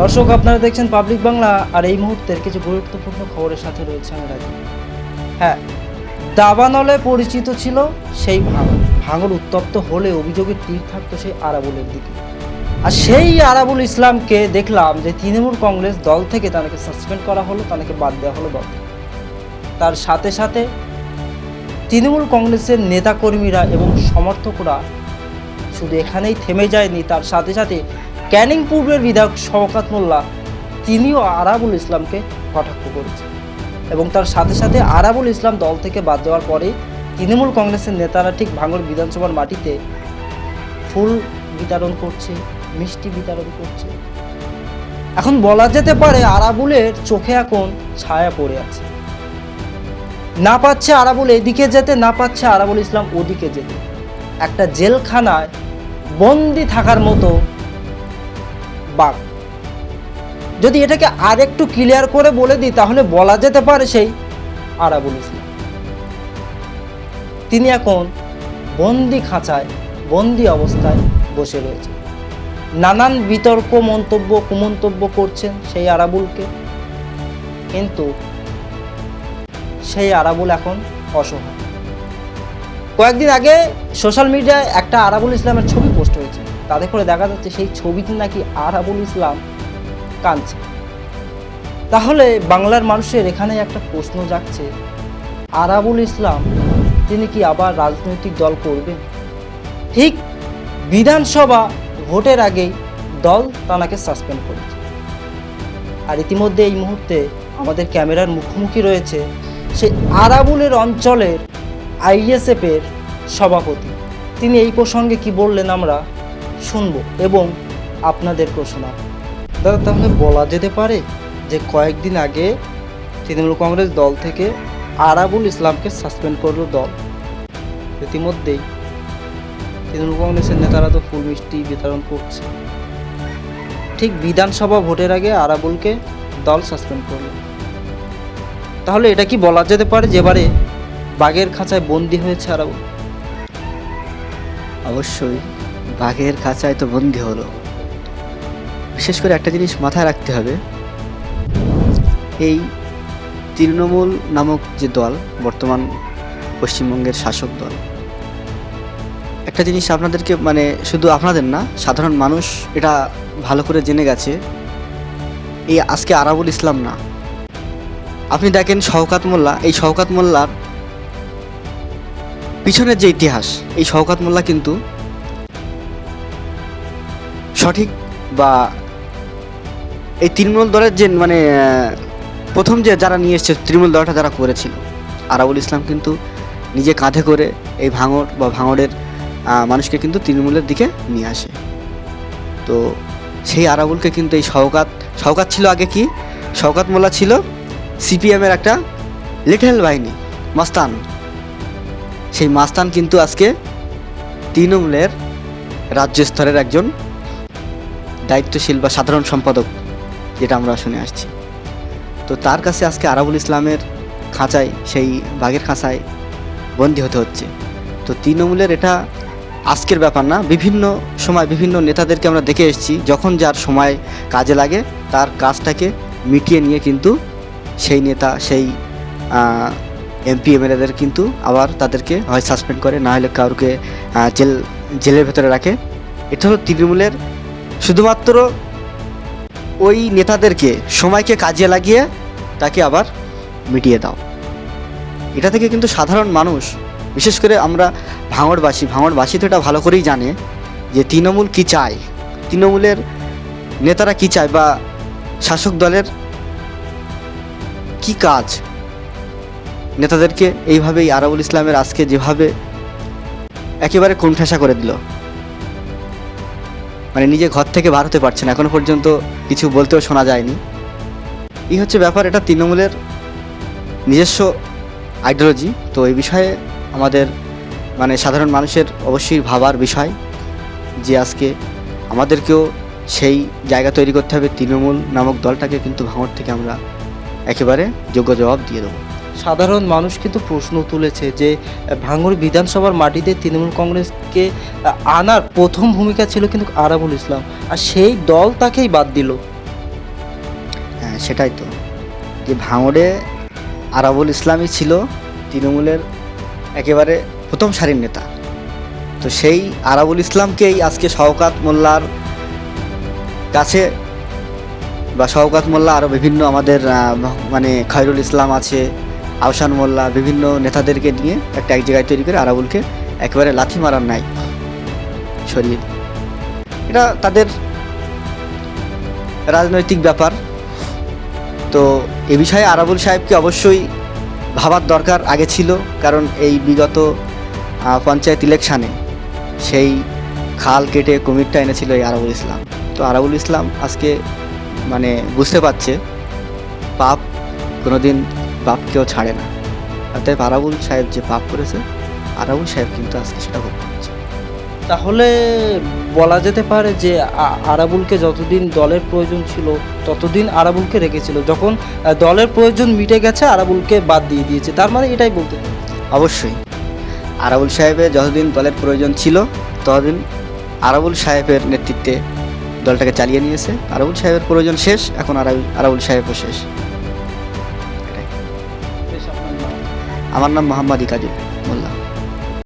দর্শক, আপনারা দেখছেন পাবলিক বাংলা, আর এই মুহূর্তের কিছু গুরুত্বপূর্ণ খবরের সাথে রয়েছে আমি রাজু। হ্যাঁ দাবানলে পরিচিত ছিল সেই ভাঙর ভাঙর উত্তপ্ত হলে অভিযোগের তীর থাকতো সেই আরাবুলের দিকে। আর সেই আরাবুল ইসলামকে দেখলাম যে তৃণমূল কংগ্রেস দল থেকে তাকে সাসপেন্ড করা হলো, তাকে বাদ দেওয়া হলো দল তার সাথে সাথে তৃণমূল কংগ্রেসের নেতাকর্মীরা এবং সমর্থকরা শুধু এখানেই থেমে যায়নি, তার সাথে সাথে ক্যানিং পূর্বের বিধায়ক শওকাত মোল্লা, তিনিও আরাবুল ইসলামকে কটাক্ষ করেছেন এবং তার সাথে সাথে আরাবুল ইসলাম দল থেকে বাদ দেওয়ার পরে তৃণমূল কংগ্রেসের নেতারা ঠিক ভাঙড় বিধানসভার মাটিতে ফুল বিতরণ করছে, মিষ্টি বিতরণ করছে। এখন বলা যেতে পারে আরাবুলের চোখে এখন ছায়া পড়ে আছে। না পাচ্ছে আরাবুল এদিকে যেতে, না পাচ্ছে আরাবুল ইসলাম ওদিকে যেতে। একটা জেলখানায় বন্দি থাকার মতো বাঘ। যদি এটাকে আরেকটু ক্লিয়ার করে বলে দিই, তাহলে বলা যেতে পারে সেই আরাবুল ইসলাম। তিনি এখন বন্দি খাঁচায়, বন্দি অবস্থায় বসে রয়েছে নানান বিতর্ক, মন্তব্য, কুমন্তব্য করছেন সেই আরাবুলকে। কিন্তু সেই আরাবুল এখন অসহায়। কয়েকদিন আগে সোশ্যাল মিডিয়ায় একটা আরাবুল ইসলামের ছবি পোস্ট হয়েছে। তাতে করে দেখা যাচ্ছে সেই ছবিতে নাকি আরাবুল ইসলাম কাঁদছে। তাহলে বাংলার মানুষের এখানে একটা প্রশ্ন জাগছে আরাবুল ইসলাম, তিনি কি আবার রাজনৈতিক দল করবেন? ঠিক বিধানসভা ভোটের আগেই দল তানাকে সাসপেন্ড করেছে। আর ইতিমধ্যে এই মুহূর্তে আমাদের ক্যামেরার মুখোমুখি রয়েছে সেই আরাবুলের অঞ্চলের আইএসএফের সভাপতি। তিনি এই প্রসঙ্গে কি বললেন আমরা? শুনব এবং আপনাদেরকেও শোনাব দাদা, তাহলে বলা যেতে পারে যে কয়েকদিন আগে তৃণমূল কংগ্রেস দল থেকে আরাবুল ইসলামকে সাসপেন্ড করল দল। ইতিমধ্যেই তৃণমূল কংগ্রেসের নেতারা তো ফুল মিষ্টি বিতরণ করছে। ঠিক বিধানসভা ভোটের আগে আরাবুলকে দল সাসপেন্ড করল। তাহলে এটা কি বলা যেতে পারে যেবারে বাঘের খাঁচায় বন্দি হয়েছে আরাবুল? অবশ্যই। বাঘের খাঁচায় তো বন্দি হলো। বিশেষ করে একটা জিনিস মাথায় রাখতে হবে। এই তৃণমূল নামক যে দল, বর্তমান পশ্চিমবঙ্গের শাসক দল। একটা জিনিস আপনাদেরকে মানে শুধু আপনাদের না, সাধারণ মানুষ এটা ভালো করে জেনে গেছে। এই আজকে আরাবুল ইসলাম না। আপনি দেখেন শওকাত মোল্লা, এই শওকাত মোল্লার পিছনের যে ইতিহাস, এই শওকাত মোল্লা কিন্তু সঠিক বা এই তৃণমূল দলের যে মানে প্রথম যে যারা নিয়ে এসছে, তৃণমূল দলটা যারা করেছিল, আরাবুল ইসলাম কিন্তু নিজে কাঁধে করে এই ভাঙড় বা ভাঙড়ের মানুষকে কিন্তু তৃণমূলের দিকে নিয়ে আসে। তো সেই আরাবুলকে কিন্তু এই শওকাত শওকাত ছিল আগে কি? শওকাত মোল্লা ছিল সিপিএমের একটা লিটল বাহিনী, মাস্তান। সেই মাস্তান কিন্তু আজকে তৃণমূলের রাজ্য স্তরের একজন দায়িত্বশীল বা সাধারণ সম্পাদক, যেটা আমরা শুনে আসছি। তো তার কাছে আজকে আরাবুল ইসলামের খাঁচায়, সেই বাঘের খাঁচায় বন্দি হতে হচ্ছে। তো তৃণমূলের এটা আজকের ব্যাপার না, বিভিন্ন সময় বিভিন্ন নেতাদেরকে আমরা দেখে এসেছি, যখন যার সময় কাজে লাগে, তার কাজটাকে মিটিয়ে নিয়ে কিন্তু সেই নেতা, সেই এমপি, এমএলএদের কিন্তু আবার তাদেরকে হয় সাসপেন্ড করে, না হলে কাউকে জেল, জেলের ভেতরে রাখে। এটা হলো তৃণমূলের শুধুমাত্র ওই নেতাদেরকে সময়কে কাজে লাগিয়ে তাকে আবার মিটিয়ে দাও। এটা থেকে কিন্তু সাধারণ মানুষ, বিশেষ করে আমরা ভাঙড়বাসী ভাঙড়বাসী তো এটা ভালো করেই জানে যে তৃণমূল কী চায়, তৃণমূলের নেতারা কী চায় বা শাসক দলের কি কাজ। নেতাদেরকে এইভাবেই আরাবুল ইসলামের আজকে যেভাবে একেবারে কোণঠাসা করে দিল। মানে নিজে ঘর থেকে বার হতে পারছে না। এখনও পর্যন্ত কিছু বলতেও শোনা যায়নি। এই হচ্ছে ব্যাপার, এটা তৃণমূলের নিজস্ব আইডিওলজি তো এই বিষয়ে আমাদের মানে সাধারণ মানুষের অবশ্যই ভাবার বিষয় যে আজকে আমাদেরকেও সেই জায়গা তৈরি করতে হবে, তৃণমূল নামক দলটাকে কিন্তু ভাঙর থেকে আমরা একেবারে যোগ্য জবাব দিয়ে দেবো। সাধারণ মানুষ কিন্তু প্রশ্ন তুলেছে যে ভাঙড় বিধানসভার মাটিতে তৃণমূল কংগ্রেসকে আনার প্রথম ভূমিকা ছিল কিন্তু আরাবুল ইসলাম। আর সেই দল তাকেই বাদ দিল। হ্যাঁ সেটাই তো। যে ভাঙড়ে আরাবুল ইসলামই ছিল তৃণমূলের একেবারে প্রথম সারির নেতা। তো সেই আরাবুল ইসলামকেই আজকে শওকাত মোল্লার কাছে বা শওকাত মোল্লা আরও বিভিন্ন আমাদের মানে খয়রুল ইসলাম আছে আহসান মোল্লা বিভিন্ন নেতাদেরকে নিয়ে একটা এক জায়গায় তৈরি করে আরাবুলকে একেবারে লাথি মারার নাই সরিয়ে এটা তাদের রাজনৈতিক ব্যাপার। তো এ বিষয়ে আরাবুল সাহেবকে অবশ্যই ভাবার দরকার আগে ছিল, কারণ এই বিগত পঞ্চায়েত ইলেকশানে সেই খাল কেটে কুমিরটা এনেছিল এই আরাবুল ইসলাম। তো আরাবুল ইসলাম আজকে মানে বুঝতে পারছে, পাপ কোনোদিন বাপকেও ছাড়ে না। অতএব আরাবুল সাহেব যে পাপ করেছে আরাবুল সাহেব কিন্তু আজকে সেটা ভোগ করছে। তাহলে বলা যেতে পারে যে আরাবুলকে যতদিন দলের প্রয়োজন ছিল ততদিন আরাবুলকে রেখেছিল। যখন দলের প্রয়োজন মিটে গেছে আরাবুলকে বাদ দিয়ে দিয়েছে। তার মানে এটাই বলতে। অবশ্যই। আরাবুল সাহেবের যতদিন দলের প্রয়োজন ছিল ততদিন আরাবুল সাহেবের নেতৃত্বে দলটাকে চালিয়ে নিয়েছে। আরাবুল সাহেবের প্রয়োজন শেষ এখন আরাবুল আরাবুল সাহেবও শেষ। আমার নাম মোহাম্মদ ইকাজুল মোল্লা।